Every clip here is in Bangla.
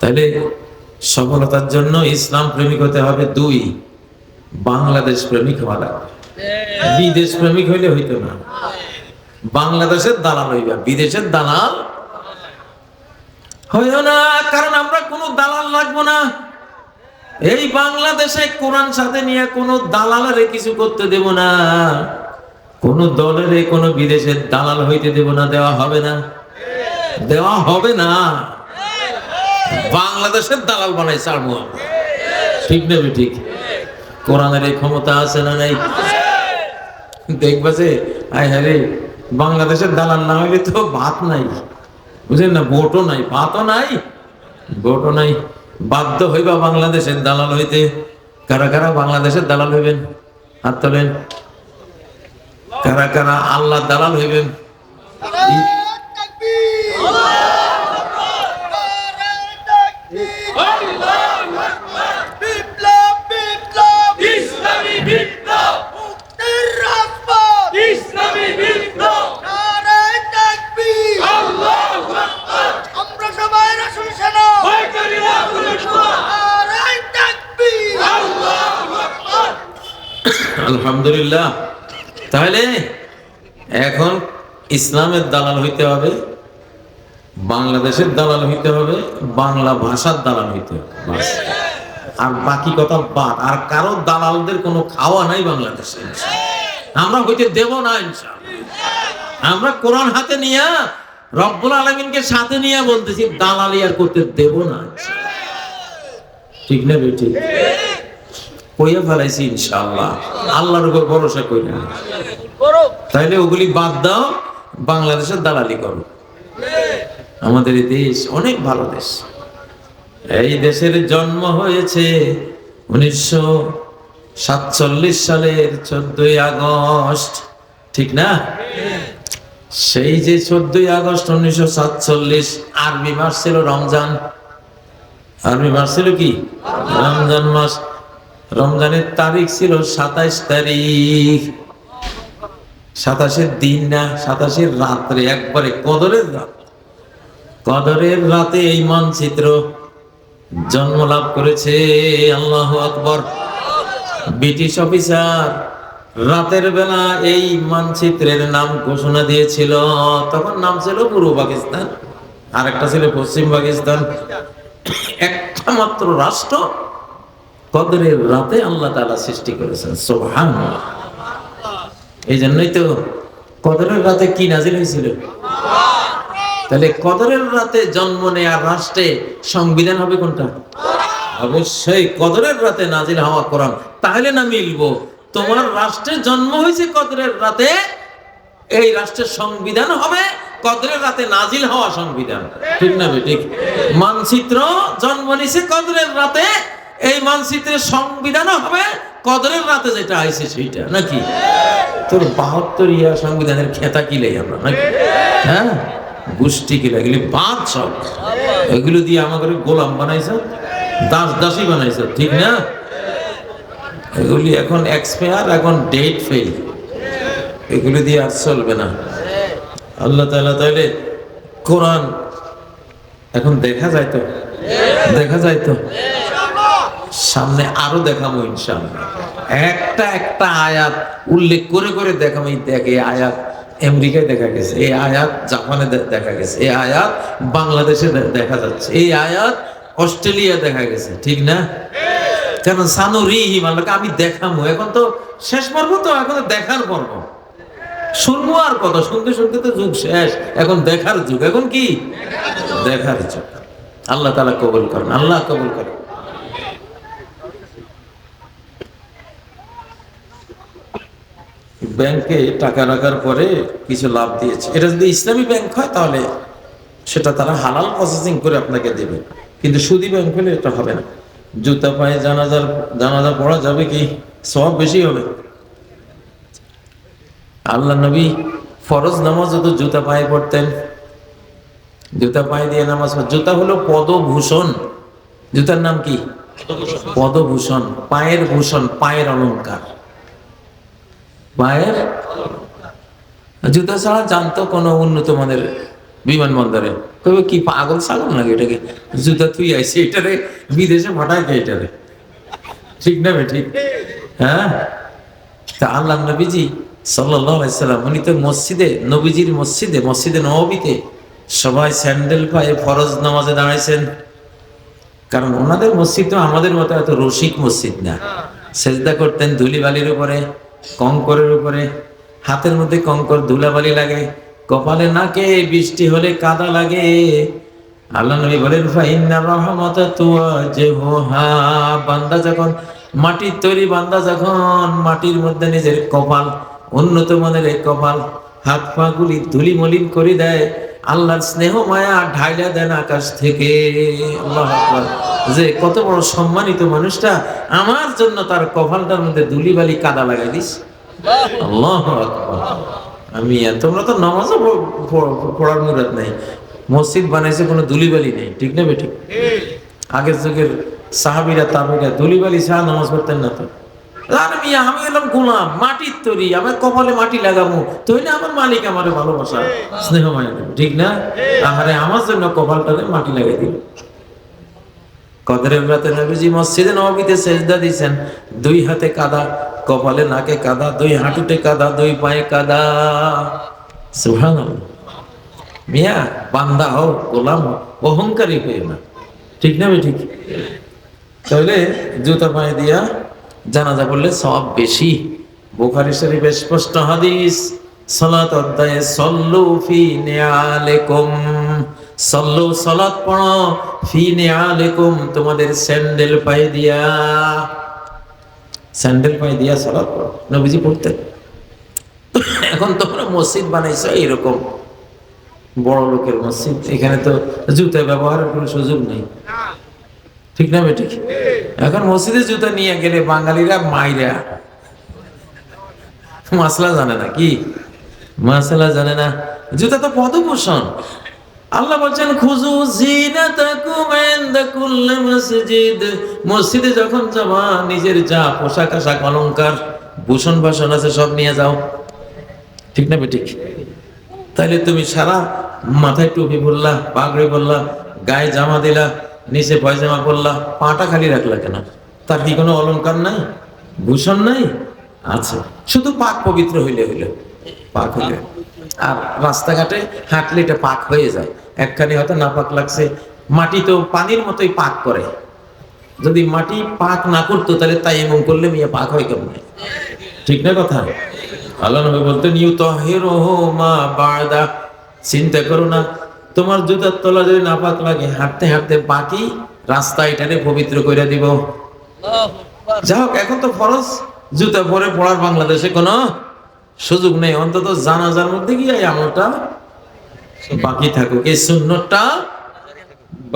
তাহলে সফলতার জন্য ইসলাম প্রেমিক হতে হবে দুই বাংলাদেশ প্রেমিক হওয়া লাগবে। বিদেশ প্রেমিক হইলে হইতো না। বাংলাদেশের দালাল হইবা বিদেশের দালাল হইও না কারণ আমরা কোনো দালাল লাগবো না। এই বাংলাদেশে কোরআন সাথে নিয়ে কোনো দালালের কিছু করতে দেব না। কোন দলের কোন বিদেশের দালাল হইতে দেব না দেওয়া হবে না। দেওয়া হবে না। বাংলাদেশের দালাল বানাই ছাড়বো। ঠিক নেবে ঠিক? কোরআনের এই ক্ষমতা আছে না নাই? দেখবা যে, আয় হ্যাঁ রে, বাংলাদেশের দালাল না হইলে তো ভাত নাই। বুঝলেন না, ভোটও নাই, ভাতও নাই, ভোটও নাই। বাধ্য হইবা বাংলাদেশের দালাল হইতে। কারা কারা বাংলাদেশের দালাল হইবেন? হাত তোলেন। কারা কারা আল্লাহ দালাল হইবেন ই- বিপ্লব বিপ্লব ইসলামী বিপ্লব মুক্তির রাজপথ ইসলামী বিপ্লব নারায় তাকবীর আল্লাহু আকবার আমরা সবাই রাসূল সেনা ভয়কারীরা পুলিশরা নারায় তাকবীর আল্লাহু আকবার আলহামদুলিল্লাহ তাহলে এখন ইসলামের দালাল হইতে হবে বাংলাদেশের দালাল হইতে হবে বাংলা ভাষার দালাল হইতে হবে আর বাকি কথা বাদ। আর কারও দালালদের কোনো খাওয়া নাই বাংলাদেশে আমরা হইতে দেব না আমরা কোরআন হাতে নিয়ে রব্বুল আলমিনকে সাথে নিয়ে বলতেছি দালালি আর করতে দেব না ঠিক না বে ঠিক কইয়া ফেলাইছি ইনশাআল্লাহ। আল্লাহর উপর ভরসা করি না। তাইলে ওগুলি বাদ দাও। বাংলাদেশের দালালি করো। আমাদের এই দেশ অনেক ভালো দেশ। এই দেশের জন্ম হয়েছে উনিশশো সাতচল্লিশ সালের চোদ্দই আগস্ট, ঠিক না? সেই যে চোদ্দই আগস্ট উনিশশো সাতচল্লিশ, আরবি মাস ছিল রমজান। আর্মি মাস ছিল কি? রমজান মাস। রমজানের তারিখ ছিল সাতাইশ তারিখ। সাতাশের দিন না, সাতাশের রাত্রে, একবারে কদরের রাত। কদরের রাতে এই মানচিত্র জন্ম লাভ করেছে আল্লাহ আকবর। ব্রিটিশ অফিসার রাতের বেলা এই মানচিত্রের নাম ঘোষণা দিয়েছিল। তখন নাম ছিল পূর্ব পাকিস্তান আর একটা ছিল পশ্চিম পাকিস্তান। একটা মাত্র রাষ্ট্র কদরের রাতে আল্লাহ তাআলা সৃষ্টি করেছেন সোহান এই জন্যই তো কদরের রাতে কি নাজিল হয়েছিল? তাহলে কদরের রাতে জন্ম নেয়ার রাষ্ট্রে সংবিধান হবে কোনটা? অবশ্যই কদরের রাতে নাজিল হওয়া কোরআন। তাহলে না মিলবো? তোমার রাষ্ট্রে জন্ম হয়েছে কদরের রাতে, এই রাষ্ট্রের সংবিধান হবে কদরের রাতে নাজিল হওয়া সংবিধান। ঠিক না ঠিক? মানচিত্র জন্ম নিছে কদরের রাতে, এই মানচিত্রের সংবিধানও হবে কদরের রাতে যেটা আইছে সেইটা, নাকি? তোর বাহাত্তর ইয়া সংবিধানের খেতা কিলাই আমরা, নাকি? হ্যাঁ? গোষ্ঠী কিলা এগুলি বাদ সব। এগুলো দিয়ে আমাকে গোলাম বানাইছ, দাস দাসী বানাইছ, ঠিক না? এগুলি এখন এক্সপায়ার এখন ডেট ফেল এগুলো দিয়ে আর চলবে না। আল্লাহ তাআলা তাহলে কোরআন এখন দেখা যায় তো দেখা যায় তো সামনে আরও দেখাবো ইনশাআল্লাহ। একটা একটা আয়াত উল্লেখ করে করে দেখাবো, এই আয়াত আমেরিকায় দেখা গেছে, এই আয়াত জাপানে দেখা গেছে, এই আয়াত বাংলাদেশে দেখা যাচ্ছে, এই আয়াত অস্ট্রেলিয়া দেখা গেছে, ঠিক না? কেন সানু রিহিম আল্লাহকে আমি দেখাবো, এখন তো শেষ পর্ব তো, এখন দেখার পর্ব। শুনব আর কত শুনতে শুনতে তো যুগ শেষ, এখন দেখার যুগ, এখন কি? দেখার যুগ। আল্লাহ তালা কবুল করেন, আল্লাহ কবুল করেন। ব্যাংকে টাকা রাখার পরে কিছু লাভ দিয়েছে। এটা যদি ইসলামী ব্যাংক হয় তাহলে সেটা তারা হালাল প্রসেসিং করে আপনাকে দেবে। কিন্তু সুদী ব্যাংক হলে এটা হবে না। জুতা পায়ে জানাজার, জানাজা পড়া যাবে কি? সব বেশি হবে। আল্লাহ নবী ফরজ নামাজ তো জুতা পায়ে পড়তেন। জুতা পায়ে দিয়ে নামাজ জুতা হলো পদভূষণ। জুতার নাম কি? পদভূষণ। পায়ের ভূষণ, পায়ের অলংকার। পায়ের জুতা ছাড়া জানতো কোনো উন্নত মানের বিমানবন্দরে। কবে কি পাগল ছাগল নাকি এটাকে? জুতা তুই আইসি এটারে বিদেশে ফাটায় কে এটারে? ঠিক না ঠিক? হ্যাঁ? তা আল্লাহ নবীজি সাল্লাম, উনি তো মসজিদে, নবীজির মসজিদে মসজিদে নবীতে সবাই স্যান্ডেল পায়ে ফরজ নামাজে দাঁড়াইছেন। কারণ ওনাদের মসজিদ তো আমাদের মতো এত রসিক মসজিদ না। সেজদা করতেন ধুলিবালির উপরে। কঙ্করের উপরে। হাতের মধ্যে কঙ্কর ধুলাবালি লাগে। কপালে নাকে বৃষ্টি হলে কাদা লাগে। আল্লাহ নবী বলেন ফাইন্না রহমত তুয়া বান্দা যখন, মাটির তৈরি বান্দা যখন মাটির মধ্যে নিজের কপাল, উন্নত মানের কপাল হাত পা গুলি ধুলি মলিন করে দেয় আল্লাহর স্নেহ মায়া ঢাইলা দেন আকাশ থেকে। আল্লাহ। যে কত বড় সম্মানিত মানুষটা, আমার জন্য তার কপালটার মধ্যে ধুলি বালি কাদা লাগাই দিস। আল্লাহ। আমি তোমরা তো নামাজও পড়- পড়- পড়ার মুরাদ নাই। মসজিদ বানাইছে, কোনো ধুলিবালি নেই। ঠিক না বেঠিক? আগের যুগের সাহাবিরা তাবিরা ধুলিবালি ছাড়া নামাজ পড়তেন না তো। আমি এলাম গোলাম, মাটির তৈরি, আমার কপালে মাটি লাগাবো। আমার মালিক আমারে ভালোবাসা। ঠিক না? আমার জন্য কপালটাতে মাটি দিল। নবীজি মসজিদে নবীতে সেজদা দিয়েছেন, দুই হাতে কাদা, কপালে নাকে কাদা, দুই হাঁটুতে কাদা, দুই পায়ে কাদা। সুবহানাল্লাহ। মিয়া, বান্দা হও, গোলাম হও, অহংকারী হয়ে না। ঠিক না ঠিক তাহলে জুতা পায়ে দিয়া জানাজা করলে সব বেশি। বুখারি শরীফে স্পষ্ট হাদিস, সালাত অধ্যায়ে সল্লু ফি নিয়ালেকুম। সল্লু সালাত পড়ো, ফি নিয়ালেকুম, তোমাদের স্যান্ডেল পায়ে দিয়া। স্যান্ডেল পায়ে দিয়া সালাত পড়ো, নবীজি পড়তেন। এখন তোমরা মসজিদ বানাইছো এরকম বড় লোকের মসজিদ, এখানে তো জুতা ব্যবহারের কোনো সুযোগ নেই। ঠিক না বেঠিক? এখন মসজিদে জুতা নিয়ে গেলে বাঙালিরা মাইরা। মাসলা জানে না কি? মাসলা জানে না। জুতা তো পদভূষণ আল্লাহ বলছেন খুজু মসজিদ। যখন যাবা নিজের যা পোশাক আশাক অলঙ্কার ভূষণ ভাষণ আছে, সব নিয়ে যাও। ঠিক না বেঠিক? তাইলে তুমি সারা মাথায় টুপি পরলা, পাগড়ি পরলা, গায়ে জামা দিলা নিচে পয়জামা পরলা, পাটা খালি রাখলা কেন? তার কি কোনো অলংকার নাই? ভূষণ নাই? আছে। শুধু পাক পবিত্র হইলে হইলে। পাক হইলে। আর রাস্তাঘাটে হাঁটলে এটা পাক হয়ে যায়। একখানি হয়তো না পাক লাগছে। মাটি তো পানির মতোই পাক করে যদি মাটি পাক না করতো, তাহলে তাই এমন করলে মিয়া পাক হয় কেমন? ঠিক না কথা? আল্লাহ নবী বলতেন ইউ মা বারদা চিন্তা করো না। তোমার জুতার তলা যদি না পাক লাগে হাঁটতে হাঁটতে বাকি রাস্তা এটারে পবিত্র করে দিব। যা হোক এখন তো ফরজ। জুতা পরে পড়ার বাংলাদেশে কোনো সুযোগ নেই। অন্তত জানাজার মধ্যে গিয়ে আমলটা বাকি থাকুক। এই শূন্যটা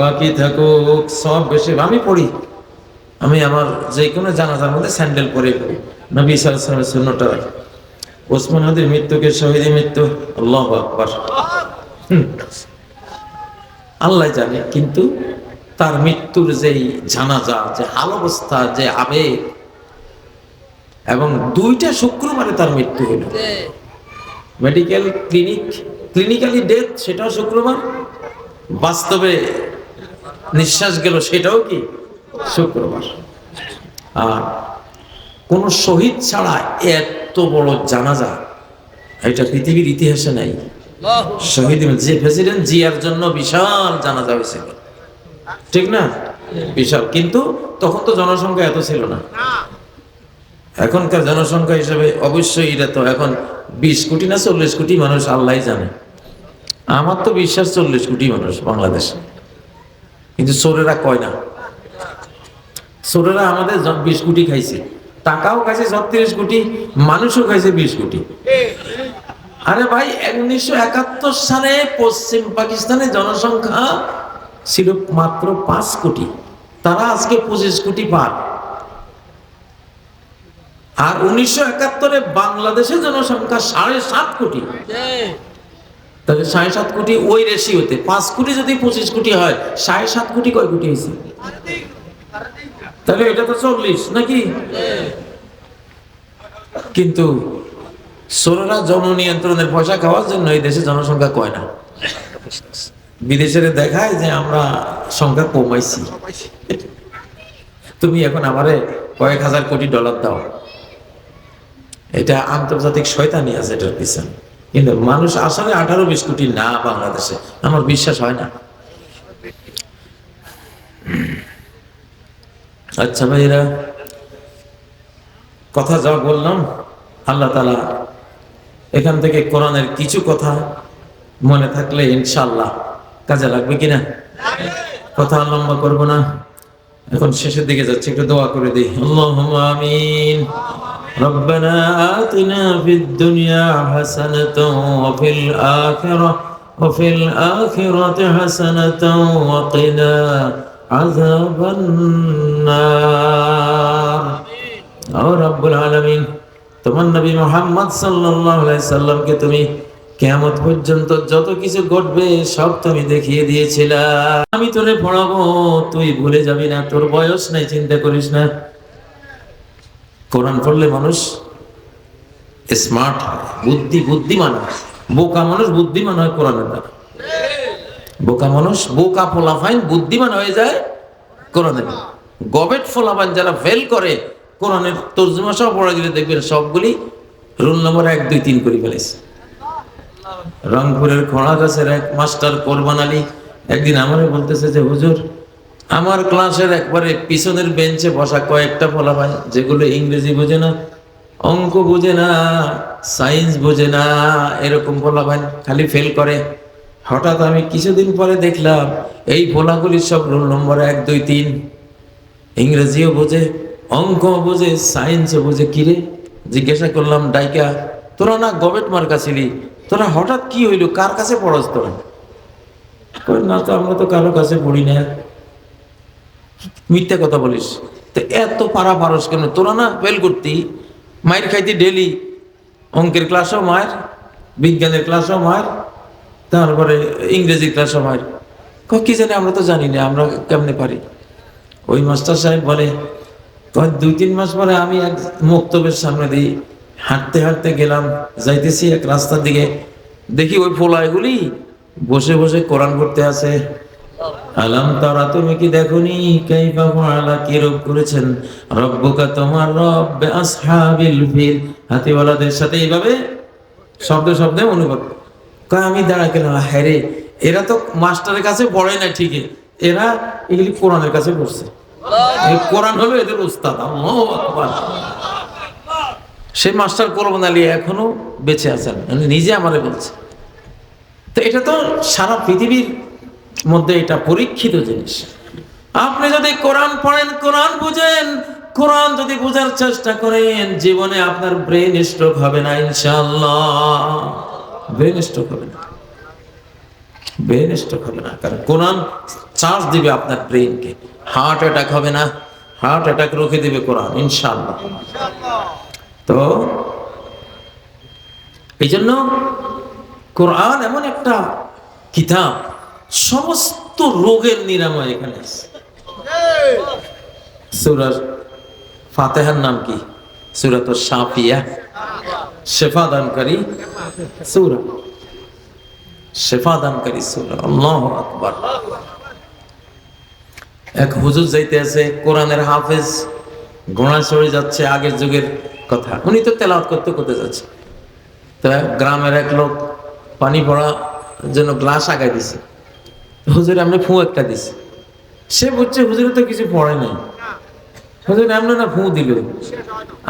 বাকি থাকুক। সব বেশি আমি পড়ি। আমি আমার যে কোনো জানাজার মধ্যে স্যান্ডেল পরে পড়ি। নবী সালামের শূন্যটা রাখি। ওসমান হাদির মৃত্যুকে শহীদ মৃত্যু। আল্লাহ আকবার। হুম। আল্লাহ জানে কিন্তু তার মৃত্যুর যেই জানাজা যে হাল অবস্থা যে আবেগ এবং দুইটা শুক্রবারে তার মৃত্যু হলো মেডিকেল ক্লিনিক ক্লিনিক্যালি ডেথ সেটাও শুক্রবার। বাস্তবে নিঃশ্বাস গেল সেটাও কি? শুক্রবার। আর কোন শহীদ ছাড়া এত বড় জানাজা এটা পৃথিবীর ইতিহাসে নাই। শহীদ যে প্রেসিডেন্ট জিয়ার জন্য বিশাল জানাজা হয়েছিল। ঠিক না? বিশাল। কিন্তু তখন তো জনসংখ্যা এত ছিল না। এখনকার জনসংখ্যা হিসেবে অবশ্যই এটা তো এখন বিশ কোটি না চল্লিশ কোটি মানুষ আল্লাহ জানে। আমার তো বিশ্বাস চল্লিশ কোটি মানুষ বাংলাদেশে। কিন্তু চোরেরা কয় না? চোরেরা আমাদের বিশ কোটি খাইছে। টাকাও খাইছে ছত্রিশ কোটি, মানুষও খাইছে বিশ কোটি। আরে ভাই, উনিশশো একাত্তর সালে পশ্চিম পাকিস্তানের জনসংখ্যা ছিল মাত্র পাঁচ কোটি। তারা আজকে পঁচিশ কোটি পার। আর উনিশশো একাত্তরে বাংলাদেশের জনসংখ্যা সাড়ে সাত কোটি। তাহলে সাড়ে সাত কোটি ওই রেশিওতে পাঁচ কোটি যদি পঁচিশ কোটি হয়, সাড়ে সাত কোটি কয় কোটি হয়েছে? তাহলে এটা তো চল্লিশ, নাকি? কিন্তু সোরেরা জননিয়ন্ত্রণের পয়সা খাওয়ার জন্য এই দেশে জনসংখ্যা কয় না? বিদেশের দেখায় যে আমরা সংখ্যা কমাইছি। তুমি এখন আমারে কয়েক হাজার কোটি ডলার দাও। এটা আন্তর্জাতিক শয়তানি আছে এটার পিছনে। কিন্তু মানুষ আসলে আঠারো বিশ কোটি না বাংলাদেশে। আমার বিশ্বাস হয় না। আচ্ছা ভাইরা, কথা যা বললাম, আল্লাহ তালা এখান থেকে কোরআনের কিছু কথা মনে থাকলে ইনশাল্লাহ কাজে লাগবে কিনা কথা আর লম্বা করবো না এখন শেষের দিকে যাচ্ছে একটু দোয়া করে দিই আল্লাহুম্মা আমিন ربنا آتنا في الدنيا حسنة وفي الآخرة وفي الآخرة حسنة وقنا عذاب النار ও রব্বুল আলামিন তোমার নবী মোহাম্মদ সাল্লাল্লাহু আলাইহি সাল্লামকে তুমি কিয়ামত পর্যন্ত যত কিছু ঘটবে, সব তুমি দেখিয়ে দিয়েছিলা। আমি তোরে পড়াবো, তুই ভুলে যাবি না, তোর বয়স নাই, চিন্তা করিস না। কোরআন পড়লে মানুষ স্মার্ট হয়, বুদ্ধি বুদ্ধিমান হয়। বোকা মানুষ বুদ্ধিমান হয় কোরআনের দ্বারা। বোকা মানুষ বোকা ফোলাফাইন বুদ্ধিমান হয়ে যায় কোরআনের। গবেট ফোলাফাইন যারা ফেল করে কোরআনের তর্জমা সব পড়া দিলে দেখবেন সবগুলি রোল নম্বর এক, দুই, তিন করে ফেলেছে। রংপুরের খোড়া গাছের এক মাস্টার কোরবান আলী একদিন আমারে বলতেছে যে, হুজুর, আমার ক্লাসের একবারে পিছনের বেঞ্চে বসা কয়েকটা ফলাফল যেগুলো ইংরেজি বোঝে না, অঙ্ক বোঝে না, সায়েন্স বোঝে না, এরকম ফলাফল খালি ফেল করে। হঠাৎ আমি কিছুদিন পরে দেখলাম, এই ফলাগুলি সব রোল নম্বর এক, দুই, তিন। ইংরেজিও বোঝে অঙ্ক বোঝে সায়েন্সও বোঝে কিরে জিজ্ঞাসা করলাম, ডাইকা, তোরা না গবেট মার্কা ছিলি? তোরা হঠাৎ কি হইল? কার কাছে পড়স তোরা? না তো, আমরা তো কারও কাছে পড়ি না। মিথ্যা কথা বলিস। তো এত পারা পারস কেন? তোরা না ফেল করতি। মায়ের খাইতি ডেলি। অঙ্কের ক্লাসও মায়ের বিজ্ঞানের ক্লাসও মায়ের তারপরে ইংরেজি ক্লাসও মায়ের কি জানি, আমরা তো জানি না, আমরা কেমনে পারি? ওই মাস্টার সাহেব বলে দুই, তিন মাস পরে আমি এক মক্তবের সামনে দিই হাঁটতে হাঁটতে গেলাম, যাইতেছি এক রাস্তার দিকে। দেখি ওই ফোলাইগুলি বসে বসে কোরআন করতে আছে। আলাম তারা, তুমি কি দেখোনি? কাইফা ফাআলা, কি রূপ করেছেন? রব্বুকা তোমার রব আসহাবিল ফিল। হাতিওয়ালাদের সাথে এইভাবে শব্দ শব্দে অনুভব কয়, আমি দাঁড়া গেলাম হ্যাঁ এরা তো মাস্টারের কাছে পড়ে না ঠিকই, এরা এগুলি কোরআনের কাছে পড়ছে। এই কোরআন হলো এদের উস্তাদ সেই মাস্টার কোরবান আলী এখনও বেঁচে আছেন নিজে আমারে বলছে। তো এটা তো সারা পৃথিবীর মধ্যে এটা পরীক্ষিত জিনিস। আপনি যদি কোরআন পড়েন, কোরআন বুঝেন, কোরআন যদি বোঝার চেষ্টা করেন, জীবনে আপনার ব্রেন স্ট্রোক হবে না ইনশাল্লাহ ব্রেন স্ট্রোক হবে না। ব্রেন স্ট্রোক হবে না, কারণ কোরআন চার্জ দিবে আপনার ব্রেনকে। হার্ট অ্যাটাক হবে না? হার্ট অ্যাটাক রুখে দিবে কোরআন, ইনশাআল্লাহ। তো এই জন্য কোরআন এমন একটা কিতাব, সমস্ত রোগের নিরাময় এখানে সুরার ফাতেহার নাম কি? সুরাত সাফিয়া শেফা দানকারী সুরা। শেফা দানকারী সুরা, আল্লাহ আকবার। এক হুজুর যাইতে আছে, কোরআনের হাফেজ ঘোড়া চড়ে যাচ্ছে আগের যুগের কথা। উনি তো তেলাওয়াত করতে করতে যাচ্ছে। তা গ্রামের এক লোক পানি পড়া জন্য গ্লাস আগাই দিছে। হুজুর আপনি ফু একটা দিছে। সে বুঝছে হুজুর তো কিছু পড়ে নাই। হুজুর এমনি না ফু দিল।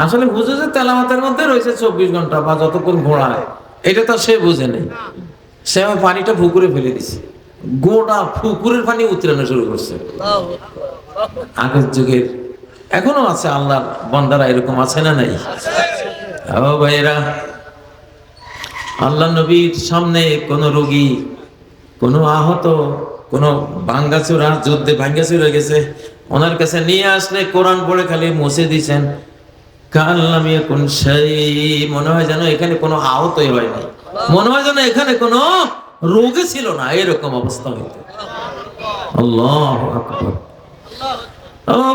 আসলে হুজুরের তেলাওয়াতের মধ্যে রয়েছে চব্বিশ ঘণ্টা বা যতক্ষণ ঘোড়ায়, এটা তো সে বুঝে নেই। সে আমার পানিটা ফুকুরে ফেলে দিছে। গোটা ফুকুরের পানি উতরানো শুরু করছে। আগের যুগের এখনও আছে, আল্লাহর বন্দারা এরকম আছে না নাই? ও ভাইরা আল্লাহ নবীর সামনে কোন রোগী, কোন আহত, কোন ভাঙ্গাচুরা, যুদ্ধে ভাঙ্গাচুরা গেছে, ওনার কাছে নিয়ে আসলে কোরআন পড়ে খালি মুছে দিছেন কাল্লাম কোন সেই মনে হয় যেন এখানে কোনো আহতই হয় নাই মনে হয় যেন এখানে কোনো রোগে ছিল না, এরকম অবস্থা হইতো।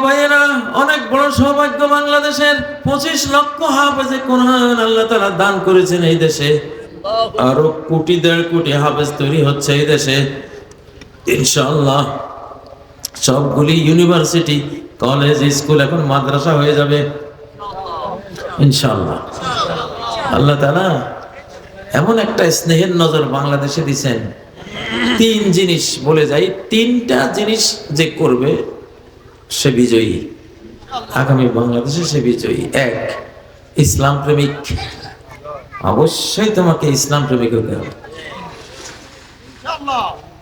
ভাইয়েরা, অনেক বড় সৌভাগ্য বাংলাদেশের পঁচিশ লক্ষ হাফেজে কোরআন আল্লাহ তালা দান করেছেন এই দেশে। আরও কোটি, দেড় কোটি হাফেজ তৈরি হচ্ছে এই দেশে। ইনশাআল্লাহ সবগুলি ইউনিভার্সিটি, কলেজ, স্কুল এখন মাদ্রাসা হয়ে যাবে। ইনশাল্লাহ আল্লাহ তাআলা এমন একটা স্নেহের নজর বাংলাদেশে দিছেন, তিন জিনিস বলে যাই, তিনটা জিনিস যে করবে সে বিজয়ী। আগামী বাংলাদেশে সে বিজয়ী। এক, ইসলাম প্রেমিক। অবশ্যই তোমাকে ইসলাম প্রেমিক হতে হবে।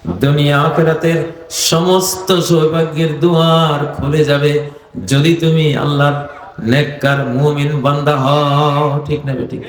দুনিয়া আখেরাতের সমস্ত সৌভাগ্যের দুয়ার খুলে যাবে যদি তুমি আল্লাহর নেককার মুমিন বান্দা হও। ঠিক না ঠিক